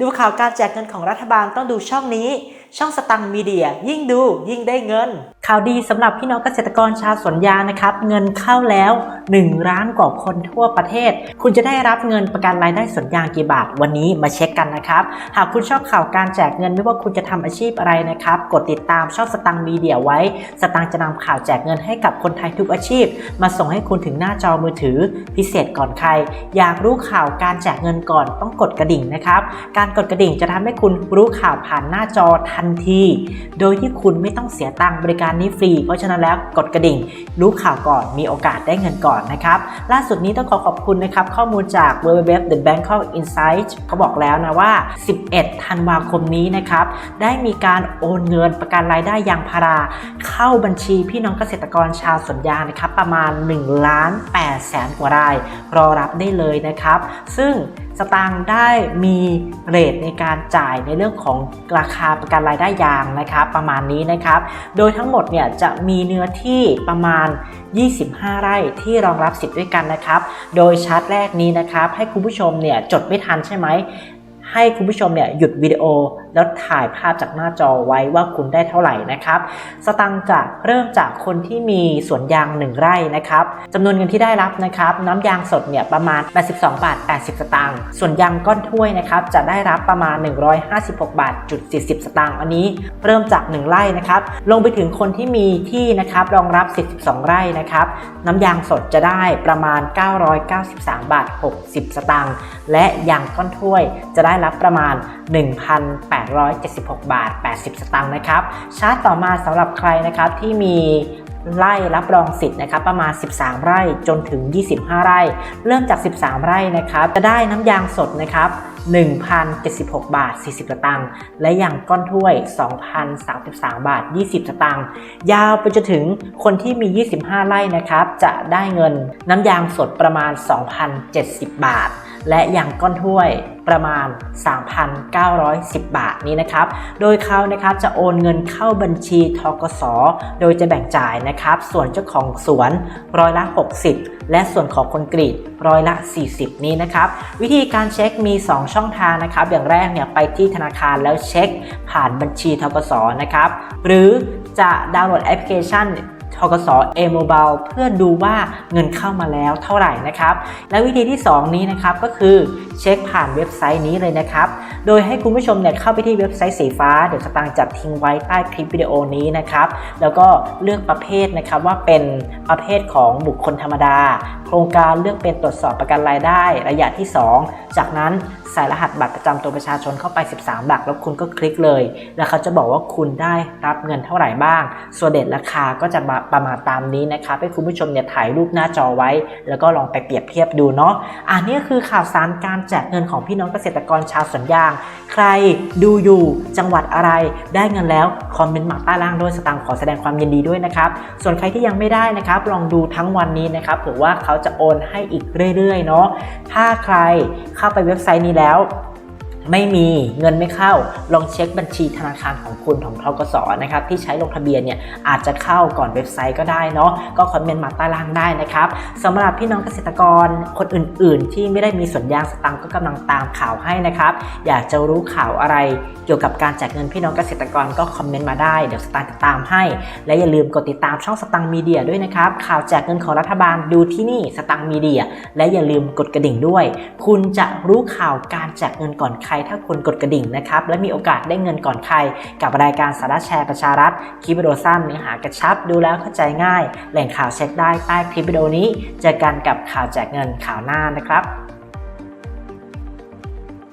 ดูข่าวการแจกเงินของรัฐบาลต้องดูช่องนี้ ช่องสตังค์มีเดีย ยิ่งดูยิ่งได้เงิน ข่าวดีสำหรับพี่น้องเกษตรกรชาวสวนยางนะครับ เงินเข้าแล้ว1ล้านกว่าคนทั่วประเทศ คุณจะได้รับเงินประกันรายได้สวนยางกี่บาท วันนี้มาเช็คกันนะครับ หากคุณชอบข่าวการแจกเงินไม่ว่าคุณจะทำอาชีพอะไรนะครับ กดติดตามช่องสตังค์มีเดียไว้ สตังค์จะนำข่าวแจกเงินให้กับคนไทยทุกอาชีพ มาส่งให้คุณถึงหน้าจอมือถือ พิเศษก่อนใคร อยากรู้ข่าวการแจกเงินก่อนต้องกดกระดิ่งนะครับ การกดกระดิ่งจะทำให้คุณรู้ข่าวผ่านหน้าจอทันที โดยที่คุณไม่ต้องเสียตังค์บริการนี้ฟรี เพราะฉะนั้นแล้วกดกระดิ่ง รู้ข่าวก่อนมีโอกาสได้เงินก่อนนะครับ ล่าสุดนี้ต้องขอขอบคุณนะครับ ข้อมูลจาก www the Bangkok Insight เขาบอกแล้วนะว่า 11 ธันวาคมนี้นะครับ ได้มีการโอนเงินประกันรายได้ยางพารา เข้าบัญชีพี่น้องเกษตรกรชาวสวนยางนะครับ ประมาณ1ล้าน8แสนกว่าราย รอรับได้เลยนะครับ ซึ่งสตางค์ได้มีเรทในการจ่ายในเรื่องของราคาประกันรายได้ยางนะครับ ประมาณนี้นะครับ โดยทั้งหมดเนี่ยจะมีเนื้อที่ประมาณ 25 ไร่ที่รองรับสิทธิ์ด้วยกันนะครับ โดยชาร์ตแรกนี้นะครับ ให้คุณผู้ชมเนี่ยจดไม่ทันใช่ไหม ให้คุณผู้ชมเนี่ยหยุดวิดีโอ แล้วถ่ายภาพจากหน้าจอไว้ว่าคุณได้เท่าไหร่นะครับ สตังค์จะเริ่มจากคนที่มีสวนยาง 1 ไร่นะครับจำนวนเงินที่ได้รับนะครับน้ำยางสดเนี่ยประมาณ 82 บาท 80 สตางค์ส่วนยางก้อนถ้วยนะครับจะได้รับประมาณ 156 บาทจุด40 สตางค์อันนี้เริ่มจาก 1 ไร่นะครับลงไปถึงคนที่มีที่นะครับรองรับ 42 ไร่นะครับน้ำยางสดจะได้ประมาณ 993 บาท 60 สตางค์และยางก้อนถ้วยจะได้รับประมาณ 1,876 บาท 80 สตางค์นะครับชาร์ตต่อมาสำหรับใครนะครับที่มีไร่รับรองสิทธิ์นะครับประมาณ 13 ไร่จนถึง 25 ไร่ เริ่มจาก 13 ไร่นะครับจะได้น้ำยางสดนะครับ1,076 บาท 40 สตางค์ และอย่างก้อนถ้วย 2,033 บาท 20 สตางค์ ยาวไปจนถึงคนที่มี 25 ไร่นะครับ จะได้เงินน้ำยางสดประมาณ 2,070 บาท และอย่างก้อนถ้วยประมาณ 3,910 บาทนี้นะครับ โดยเขานะครับจะโอนเงินเข้าบัญชีทกส โดยจะแบ่งจ่ายนะครับ ส่วนเจ้าของสวนร้อยละ 60 และส่วนของคนกรีดร้อยละ 40 นี้นะครับ วิธีการเช็คมี 2 ช่องทางนะครับ อย่างแรกเนี่ยไปที่ธนาคารแล้วเช็คผ่านบัญชีทกสนะครับ หรือจะดาวน์โหลดแอปพลิเคชัน ทกส A-Mobile เพื่อดูว่าเงินเข้ามาแล้วเท่าไหร่นะครับ และวิธีที่ 2 นี้นะครับก็คือเช็คผ่านเว็บไซต์นี้เลยนะครับ โดยให้คุณผู้ชมเนี่ยเข้าไปที่เว็บไซต์สีฟ้า เดี๋ยวสตางค์จัดทิ้งไว้ใต้คลิปวิดีโอนี้นะครับ แล้วก็เลือกประเภทนะครับว่าเป็นประเภทของบุคคลธรรมดา โครงการเลือกเป็นตรวจสอบประกันรายได้ ระยะที่ 2 จากนั้นใส่รหัสบัตรประจำตัวประชาชนเข้าไป 13 หลัก แล้วคุณก็คลิกเลย แล้วเขาจะบอกว่าคุณได้รับเงินเท่าไหร่บ้าง ส่วนเด็ดราคาก็จะประมาณตามนี้นะครับให้คุณผู้ชมเนี่ยถ่ายรูปหน้าจอไว้ แล้วก็ลองไปเปรียบเทียบดูเนาะอันนี้ก็คือข่าวสารการแจกเงินของพี่น้องเกษตรกรชาวสวนยาง ใครดูอยู่จังหวัดอะไรได้เงินแล้วคอมเมนต์มาใต้ล่างด้วยสตางค์ขอแสดงความยินดีด้วยนะครับส่วนใครที่ยังไม่ได้นะครับลองดูทั้งวันนี้นะครับเผื่อว่าเขาจะโอนให้อีกเรื่อยๆเนาะถ้าใครเข้าไปเว็บไซต์นี้แล้ว ไม่มีเงินไม่เข้าลองเช็คบัญชีธนาคารของคุณของทกสนะครับที่ใช้ลงทะเบียนเนี่ยอาจจะเข้าก่อนเว็บไซต์ก็ได้เนาะก็คอมเมนต์มาใต้ล่างได้นะครับสำหรับพี่น้องเกษตรกรคนอื่น ๆ ที่ไม่ได้มีสวนยางสตังก็กำลังตามข่าวให้นะครับอยากจะรู้ข่าวอะไรเกี่ยวกับการแจกเงินพี่น้องเกษตรกรก็คอมเมนต์มาได้เดี๋ยวสตางค์ติดตามให้ และอย่าลืมกดติดตามช่องสตังมีเดียด้วยนะครับข่าวแจกเงินของรัฐบาลดูที่นี่สตังมีเดีย และอย่าลืมกดกระดิ่งด้วย คุณจะรู้ข่าวการแจกเงินก่อนใครถ้าคุณกดกระดิ่งนะครับ และมีโอกาสได้เงินก่อนใคร กับรายการสาระแชร์ประชารัฐคลิปวิดีโอสั้นเนื้อหากระชับดูแล้วเข้าใจง่าย แหล่งข่าวเช็คได้ใต้คลิปวิดีโอนี้ เจอกันกับข่าวแจกเงินข่าวหน้านะครับ